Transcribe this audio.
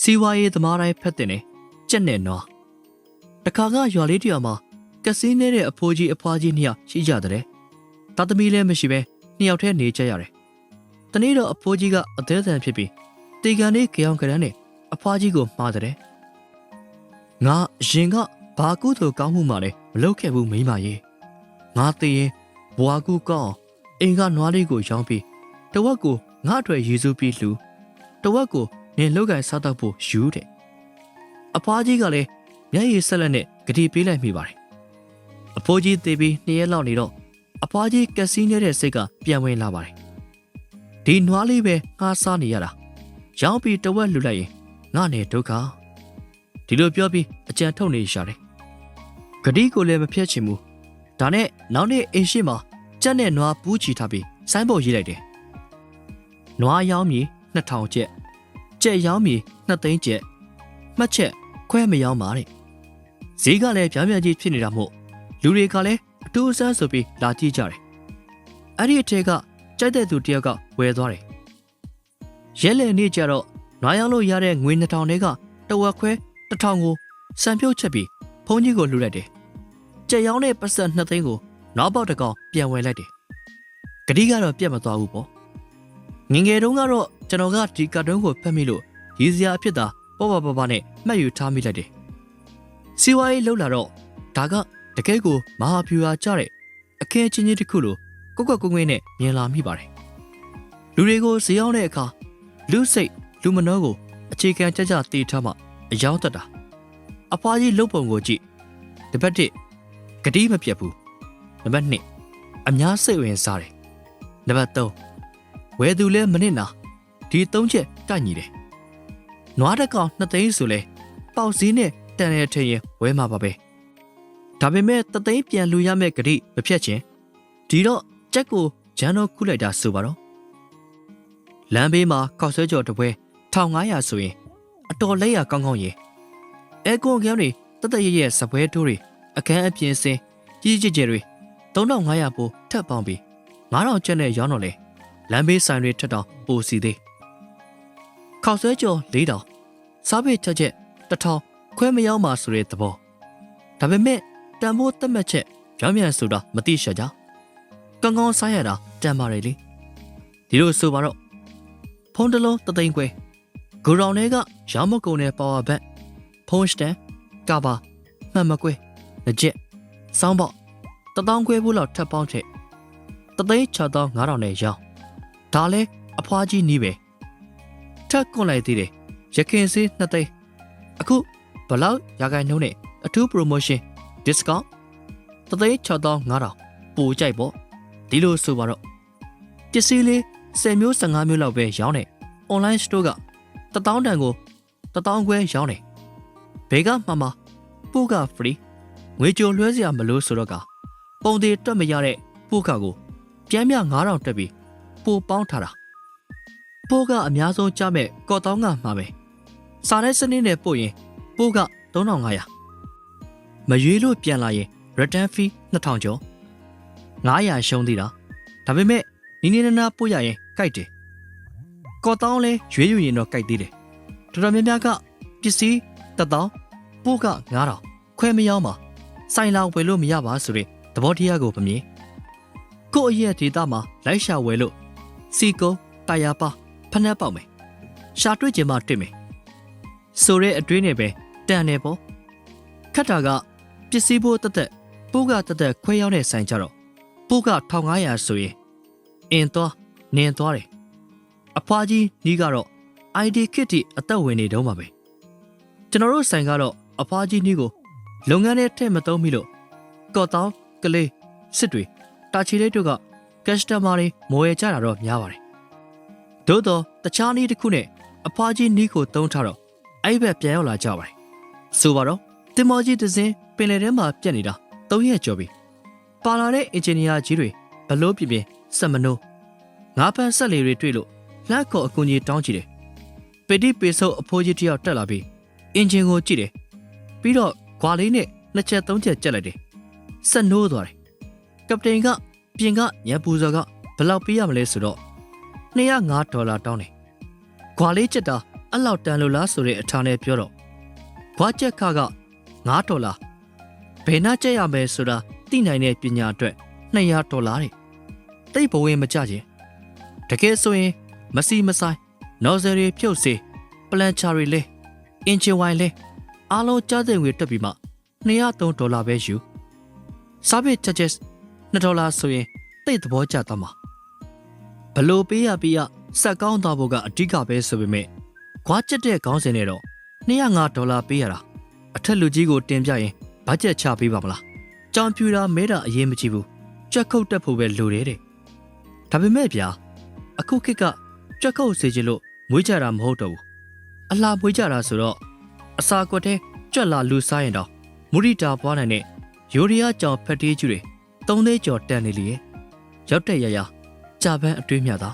စီဝါရေးသမားတိုင်းဖက်တင်နေကြက်နဲ့နွားတခါကရွာလေးတရွာမှာကက်စင်းနေတဲ့အဖိုးကြီးအဖွားကြီးနှစ်ယောက်ရှိကြတဲ့တာသမီလည်းမရှိပဲနှစ်ယောက်တည်းနေကြရတယ်တနေ့တော့အဖိုးကြီးကအသေးအံဖြစ်ပြီးတေကန်လေးကြောင်ကြမ်းနဲ့အဖွားကြီးကိုမှားတဲ့ငါရင်ကဘာကုသိုလ်ကောင်းမှုမှလည်းမလုပ်ခဲ့ဘူးမိမရေငါသိရင်ဘွာကူကောင်းအိမ်ကနွားလေးကိုရောင်းပြီးတဝက်ကိုငါ့အတွက်ရည်စူးပြီးလှူတဝက်ကို နင်လောက်ကန်စားတော့ဖို့ယူတဲ့အဖွားကြီးကလည်းမျက်ရည်ဆက်လက်နဲ့ဂတိပေးလိုက်မိပါတယ်အဖိုးကြီးသေပြီးနှစ်ရက်လောက်နေတော့အဖွားကြီးကက်စီနေတဲ့စိတ်ကပြန်ဝင်လာပါတယ်ဒီနွားလေးပဲငါစားနေရတာရောင်းပြီးတဝက်လှူလိုက်ရင်ငါနဲ့ဒုက္ခဒီလိုပြောပြီးအကြံထုတ်နေရှာတယ်ဂတိကိုလည်းမဖျက်ချင်ဘူးဒါနဲ့နောက်နေ့အိမ်ရှိမှာကြက်နဲ့နွားပူးချီထားပြီးဆိုင်းဘုတ်ရေးလိုက်တယ်နွားရောင်းမြေ2000ကျက် ကြက်ရောင်းမြေ2သိန်းကျက်မှတ်ချက်ခွဲမရောင်းပါတဲ့ဈေးကလည်းပြားပြားကြီးဖြစ်နေတာမို့လူတွေကလည်းအတူအဆန်းဆိုပြီးလာကြည့်ကြတယ်အဲ့ဒီအထက်ကကြိုက်တဲ့သူတယောက်ကဝယ်သွားတယ်ရဲလည်နေ့ကျတော့နွားရောင်းလို့ရတဲ့ငွေ2000တွေကတဝက်ခွဲ1000ကိုစံပြုတ်ချက်ပြီးဖုန်းကြီးကိုလှူလိုက်တယ်ကြက်ရောင်းတဲ့ပတ်စံ2သိန်းကိုနောက်ပေါက်တစ်ကောင်ပြန်ဝယ်လိုက်တယ်ဂတိကတော့ပြတ်မသွားဘူးပေါ့ ငငယ်တုန်းကတော့ကျွန်တော်ကဒီကတ်တုန်းကိုဖတ်မိလို့ရည်စရာအဖြစ်သာပေါ့ပေါ့ပေါ့ပေါ့နဲ့မှတ်ယူထားမိလိုက်တယ်စီဝါရေးလှုပ်လာတော့ဒါကတကယ်ကိုမဟာဖြူဟာကြတဲ့အခင်းချင်းချင်းတစ်ခုလိုကွက်ကွက်ကွင်းကွင်းနဲ့မြင်လာမိပါတယ်လူတွေကိုဈေးရောက်တဲ့အခါလူစိတ်လူမနှောကိုအခြေခံကြကြတည်ထားမှအယောင်းတက်တာအဖွားကြီးလှုပ်ပုံကိုကြည့်တပတ်တစ်ဂတိမပြတ်ဘူးနံပါတ်2အများစိတ်ဝင်စားတယ်နံပါတ်3 ဝယ်သူလဲမနစ်နာဒီ၃ချက်ကန့်ညီတယ်နွားတစ်ကောင်2သိန်းဆိုလဲပေါက်စည်းနဲ့တန်ရထရင်ဝဲမှာပါပဲဒါပေမဲ့တသိန်းပြန်လူရမယ့်ဂတိမဖြတ်ချင်ဒီတော့ကြက်ကိုဂျန်တော့ခုလိုက်တာဆိုပါတော့လမ်းဘေးမှာကောက်ဆွဲကြော်တစ်ပွဲ1500ဆိုရင်အတော်လက်ရကောင်းကောင်းရေအဲကွန်ကဲတွေတတရရဲ့စပွဲတိုးတွေအခန်းအပြင်စင်ကြီးကြီးကျယ်တွေ3500ပိုထပ်ပေါင်းပြီး9000ကျပ်နဲ့ရောင်းတော့လေ လမ်းဘေးဆိုင်တွေထက်တောင်ပိုစီသေးခောက်ဆွဲကြော်4000စားပိတ်ချက်ချက်1000ခွဲမရောက်မှာဆိုတဲ့သဘောဒါပေမဲ့တန်ဖိုးတက်မှတ်ချက်ကြောင်းမြန်ဆိုတာမသိရှာကြကောင်းကောင်းစားရတာတန်ပါတယ်လေဒီလိုဆိုပါတော့ဖုန်းတစ်လုံးတသိန်းခွဲဂိုရောင်ထဲကရောင်းမကုန်တဲ့ပါဝါဘက်ဖုန်းစတန်ကာဘာမှတ်မကွဲလက်ကျက်စောင်းပေါက်တထောင်ခွဲဖို့လောက်ထပ်ပေါင်းထက်တသိန်း6500နဲ့ရောင်း ဒါလဲအဖွားကြီးနီးပဲထပ်ကွန်လိုက်သေးတယ်ရခင်စေး2သိန်းအခုဘလောက်ရာခိုင်နှုန်းနဲ့အထူး promotion discount တသိန်း6500ပိုကြိုက်ပေါ့ဒီလိုဆိုပါတော့ပစ္စည်းလေး10မျိုး15မျိုးလောက်ပဲရောင်းတယ် online store က1000တန်ကို1000ခွဲရောင်းတယ်ဘေကမှမှပို့က free ငွေကြိုလွှဲစရာမလို့ဆိုတော့ကပုံသေးတွက်မရတဲ့ပို့ကကိုပြန်မြ9000တက်ပြီး ပို့ပေါင်းထားတာပို့ကအများဆုံးကြမဲ့ကော့တောင်းကမှာပဲစားတဲ့စနစ်နဲ့ပို့ရင်ပို့က3500မရွေးလို့ပြန်လာရင် return fee 2000ကျော်900ရှုံးသေးတာဒါပေမဲ့နီးနီးနားနားပို့ရရင်ကြိုက်တယ်ကော်တောင်းလဲရွေးယူရင်တော့ကြိုက်သေးတယ်တော်တော်များများကပစ္စည်း1000ပို့က9000ခွဲမရောက်မှာဆိုင်လာဝယ်လို့မရပါဆိုတဲ့သဘောတရားကိုမမြင်ကို့အရက်ဒေတာမှာလိုက်ရှာဝယ်လို့ စီကုန်းတာယာပါဖနှက်ပေါက်မယ်ရှာတွေ့ကြမှတွေ့မယ်ဆိုတဲ့အတွင်းနဲ့ပဲတန်တယ်ပေါ့ခတ်တာကပစ္စည်းဖို့တက်တက်ပိုးကတက်တက်ခွဲရောက်တဲ့ဆိုင်ကြတော့ပိုးက1500ဆိုရင်အင်သွားနင်းသွားတယ်အဖွားကြီးနီးကတော့ ID kit တီအသက်ဝင်နေတော့မှာပဲကျွန်တော်တို့ဆိုင်ကတော့အဖွားကြီးနီးကိုလုပ်ငန်းထဲထည့်မသုံးမိလို့ကော့တောင်းကလေးစစ်တွေတာချီလေးတို့က ကက်စတမာတွေမော်ရကြတာတော့များပါတယ်သို့တော့တခြားနည်းတစ်ခုနဲ့အဖွားကြီးနီးကိုတုံးထားတော့အဲ့ဘက်ပြန်ရောက်လာကြပါတယ်ဆိုပါတော့တင်မော်ကြီးတစ်စင်းပင်လယ်ထဲမှာပြက်နေတာ၃ရက်ကျော်ပြီပါလာတဲ့အင်ဂျင်နီယာကြီးတွေဘလို့ပြပြစက်မနိုးငါးဖန်ဆက်လေတွေတွေ့လို့လှက်ခေါ်အကူကြီးတောင်းကြည့်တယ်ပတိပေဆုပ်အဖိုးကြီးတယောက်တက်လာပြီးအင်ဂျင်ကိုကြည့်တယ်ပြီးတော့ခွာလေးနဲ့နှစ်ချက်သုံးချက်ကြက်လိုက်တယ်ဆက်နိုးသွားတယ်ကပတိန်က ပြင်ကညပူဇော်ကဘယ်လောက်ပေးရမလဲဆိုတော့205ဒေါ်လာတောင်းတယ်ခွာလေးချက်တာအဲ့လောက်တန်လို့လားဆိုတဲ့အထာနဲ့ပြောတော့ခွားချက်ခါက9ဒေါ်လာဘယ်နှကျက်ရမယ်ဆိုတာသိနိုင်တဲ့ပညာအတွက်200ဒေါ်လာတဲ့တိတ်ဘဝင်မကြခြင်းတကယ်ဆိုရင်မစီမဆိုင်နော်ဇယ်ရီဖြုတ်စေပလန်ချာရီလေးအင်ချီဝိုင်လေးအားလုံးကြားတဲ့ငွေတက်ပြီးမှ203ဒေါ်လာပဲယူစားပစ်ချက်ချက် 2ဒေါ်လာဆိုရင်တိတ်သဘောကျသွားမှာဘလို့ပေးရပေးရစက်ကောင်းသွားဖို့ကအဓိကပဲဆိုပေမဲ့ခွားချက်တဲ့ခေါင်းစဉ်နဲ့တော့205ဒေါ်လာပေးရတာအထက်လူကြီးကိုတင်ပြရင်ဘတ်ဂျက်ချပေးပါမလားကြောင်ပြူတာမဲတာအရေးမကြီးဘူးကြက်ခုတ်တက်ဖို့ပဲလိုတယ်တဲ့ဒါပေမဲ့ဗျာအခုခေတ်ကကြက်ခုတ်စေချင်လို့မွေးကြတာမဟုတ်တော့ဘူးအလှမွေးကြတာဆိုတော့အစာကွက်တဲ့ကြွက်လာလူစားရင်တော့မူရီတာပွားနိုင်တဲ့ယိုရီယာကြောင်ဖက်တေးကျူတွေ သုံးသေးကျော်တန်နေလေရဲ့ရောက်တဲ့ရရကြာပန်းအတွေးမြတာ